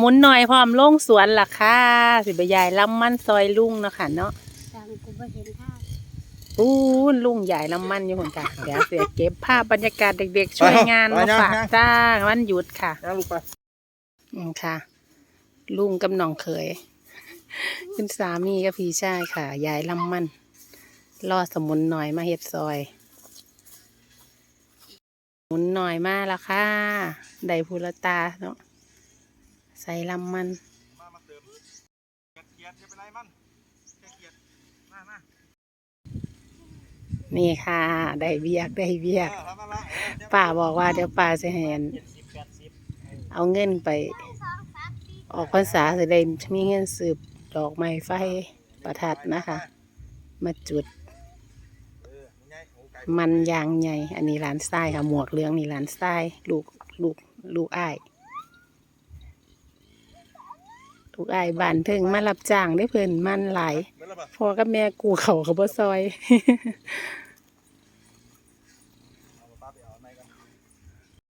มุนหน่อยพร้อมลงสวนล่ะค่ะสิบยายลำมันซอยลุงเนาะค่ะเนาะสั่งกูบ่เห็นท่าอู้ลุงใหญ่ลำมันอยู่คนค่ะเดี๋ยวเสียเก็บภาพบรรยากาศเด็กๆ ช่วยงานมาฝากจ้าวันหยุดค่ะย่างลูกไปอืมค่ะ ลุงกับน้องเคยคุณสามีกับพี่ชายค่ะยายลำมันรอสมุนหน่อยมาเฮ็ดซอยสมุนหน่อยมาแล้วค่ะ ได้พูละตาเนาะ ใส่ลำมันมามาเติมเกียดเกียดจะเป็นไรมันแค่เกียดมามานี่ค่ะ ได้เบียกได้เบียกเออทำมาละเออเดี๋ยวป้าบอกว่าเดี๋ยวป้าจะเห็นเจ็ดสิบแปดสิบเอาเงินไป ออกพรรษาจะได้มีเงินสืบดอกไม้ไฟประทัดนะคะ มาจุดเออมึงไงโอ้ไก่มันยางใหญ่ อันนี้ร้านทรายค่ะ หมวกเหลืองนี่ร้านทรายลูกลูกลูกอ้าย ลูกอ้ายบ้านเพิ่งมารับจ้างได้เพิ่นมันหลายเมื่อไรบ้างพ่อกับแม่กูเขาเขาบ่ซอย